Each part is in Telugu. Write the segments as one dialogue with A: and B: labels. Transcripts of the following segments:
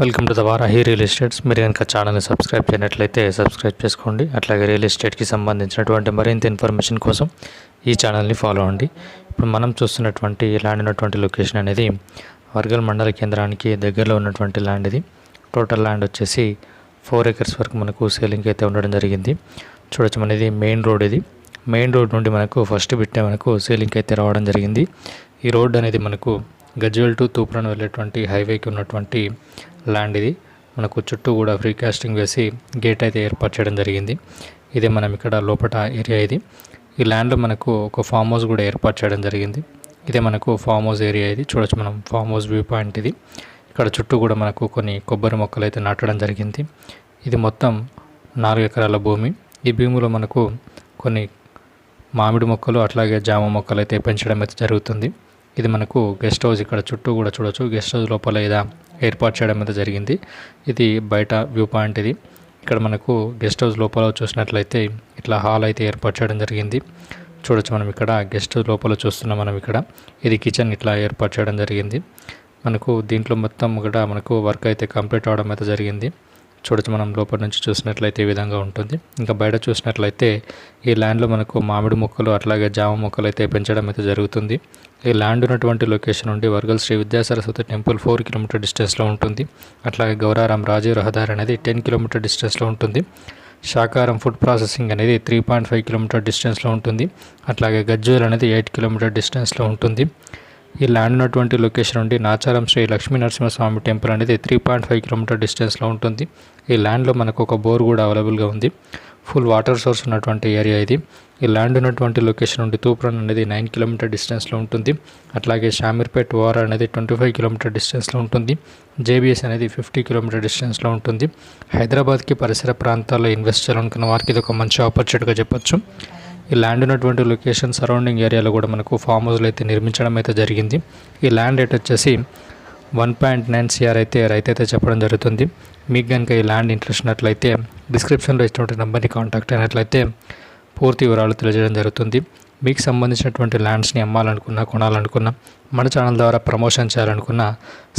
A: Welcome to the Varahi real estates. మీరు కనుక ఛానల్ని సబ్స్క్రైబ్ చేయనట్లయితే సబ్స్క్రైబ్ చేసుకోండి. అట్లాగే రియల్ ఎస్టేట్కి సంబంధించినటువంటి మరింత ఇన్ఫర్మేషన్ కోసం ఈ ఛానల్ని ఫాలో అవ్వండి. ఇప్పుడు మనం చూస్తున్నటువంటి ల్యాండ్ ఉన్నటువంటి లొకేషన్ అనేది వర్గల్ మండల కేంద్రానికి దగ్గరలో ఉన్నటువంటి ల్యాండ్ ఇది. టోటల్ ల్యాండ్ వచ్చేసి ఫోర్ ఎకర్స్ వరకు మనకు సేలింగ్ అయితే ఉండడం జరిగింది. చూడొచ్చు అనేది మెయిన్ రోడ్ ఇది. మెయిన్ రోడ్ నుండి మనకు ఫస్ట్ బిట్టే మనకు సేలింగ్ అయితే రావడం జరిగింది. ఈ రోడ్ అనేది మనకు గజ్వేల్ టు తూప్రాన్ వెళ్ళేటువంటి హైవేకి ఉన్నటువంటి ల్యాండ్ ఇది. మనకు చుట్టూ కూడా ఫ్రీ కాస్టింగ్ వేసి గేట్ అయితే ఏర్పాటు చేయడం జరిగింది. ఇదే మనం ఇక్కడ లోపల ఏరియా ఇది. ఈ ల్యాండ్లో మనకు ఒక ఫామ్ హౌస్ కూడా ఏర్పాటు చేయడం జరిగింది. ఇదే మనకు ఫామ్ హౌస్ ఏరియా ఇది. చూడొచ్చు మనం ఫామ్ హౌస్ వ్యూ పాయింట్ ఇది. ఇక్కడ చుట్టూ కూడా మనకు కొన్ని కొబ్బరి మొక్కలు అయితే నాటడం జరిగింది. ఇది మొత్తం నాలుగు ఎకరాల భూమి. ఈ భూమిలో మనకు కొన్ని మామిడి మొక్కలు అట్లాగే జామ మొక్కలు అయితే పెంచడం అయితే జరుగుతుంది. ఇది మనకు గెస్ట్ హౌస్ ఇక్కడ చుట్టూ కూడా చూడొచ్చు. గెస్ట్ హౌస్ లోపల ఇలా ఏర్పాటు చేయడం అయితే జరిగింది. ఇది బయట వ్యూ పాయింట్ ఇది. ఇక్కడ మనకు గెస్ట్ హౌస్ లోపల చూసినట్లయితే ఇట్లా హాల్ అయితే ఏర్పాటు చేయడం జరిగింది. చూడొచ్చు మనం ఇక్కడ. గెస్ట్ హౌస్ లోపల చూస్తున్నాం మనం ఇక్కడ. ఇది కిచెన్ ఇట్లా ఏర్పాటు చేయడం జరిగింది. మనకు దీంట్లో మొత్తం కూడా మనకు వర్క్ అయితే కంప్లీట్ అవడం అయితే జరిగింది. చూడొచ్చు మనం లోపల నుంచి చూసినట్లయితే ఈ విధంగా ఉంటుంది. ఇంకా బయట చూసినట్లయితే ఈ ల్యాండ్లో మనకు మామిడి మొక్కలు అట్లాగే జామ మొక్కలు అయితే పెంచడం అయితే జరుగుతుంది. ఈ ల్యాండ్ ఉన్నటువంటి లొకేషన్ నుండి Vargal Shri Vidyasaraswati temple four kilometre డిస్టెన్స్లో ఉంటుంది. అట్లాగే గౌరారం రాజీవ్ రహదారి అనేది టెన్ కిలోమీటర్ డిస్టెన్స్లో ఉంటుంది. శాకారం ఫుడ్ ప్రాసెసింగ్ అనేది త్రీ పాయింట్ ఫైవ్ కిలోమీటర్ డిస్టెన్స్లో ఉంటుంది. అట్లాగే గజ్జూర్ అనేది ఎయిట్ కిలోమీటర్ డిస్టెన్స్లో ఉంటుంది. ఈ ల్యాండ్ ఉన్నటువంటి లొకేషన్ నుండి నాచారం శ్రీ లక్ష్మీ నరసింహస్వామి టెంపుల్ అనేది త్రీ పాయింట్ ఫైవ్ కిలోమీటర్ డిస్టెన్స్లో ఉంటుంది. ఈ ల్యాండ్లో మనకు ఒక బోర్ కూడా అవైలబుల్గా ఉంది. ఫుల్ వాటర్ సోర్స్ ఉన్నటువంటి ఏరియా ఇది. ఈ ల్యాండ్ ఉన్నటువంటి లొకేషన్ నుండి తూప్రాన్ అనేది నైన్ కిలోమీటర్ డిస్టెన్స్లో ఉంటుంది. అట్లాగే షామీర్పేట్ ఓఆర్ అనేది ట్వంటీ ఫైవ్ కిలోమీటర్ డిస్టెన్స్లో ఉంటుంది. జేబీఎస్ అనేది ఫిఫ్టీ కిలోమీటర్ డిస్టెన్స్లో ఉంటుంది. హైదరాబాద్కి పరిసర ప్రాంతాల్లో ఇన్వెస్ట్ చేయాలనుకున్న వారికి ఇది ఒక మంచి ఆపర్చునిటీగా చెప్పొచ్చు. ఈ ల్యాండ్ ఉన్నటువంటి లొకేషన్ సరౌండింగ్ ఏరియాలో కూడా మనకు ఫామ్ హౌస్లు అయితే నిర్మించడం అయితే జరిగింది. ఈ ల్యాండ్ రేట్ వచ్చేసి one point nine C R అయితే రైతు అయితే చెప్పడం జరుగుతుంది. మీకు కనుక ఈ ల్యాండ్ ఇంట్రెస్ట్ ఉన్నట్లయితే డిస్క్రిప్షన్లో ఇచ్చినటువంటి నెంబర్ని కాంటాక్ట్ అయినట్లయితే పూర్తి వివరాలు తెలియజేయడం జరుగుతుంది. మీకు సంబంధించినటువంటి ల్యాండ్స్ని అమ్మాలనుకున్నా కొనాలనుకున్నా మన ఛానల్ ద్వారా ప్రమోషన్ చేయాలనుకున్నా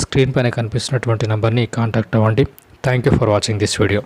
A: స్క్రీన్ పైన కనిపిస్తున్నటువంటి నెంబర్ని కాంటాక్ట్ అవ్వండి. Thank you for watching this video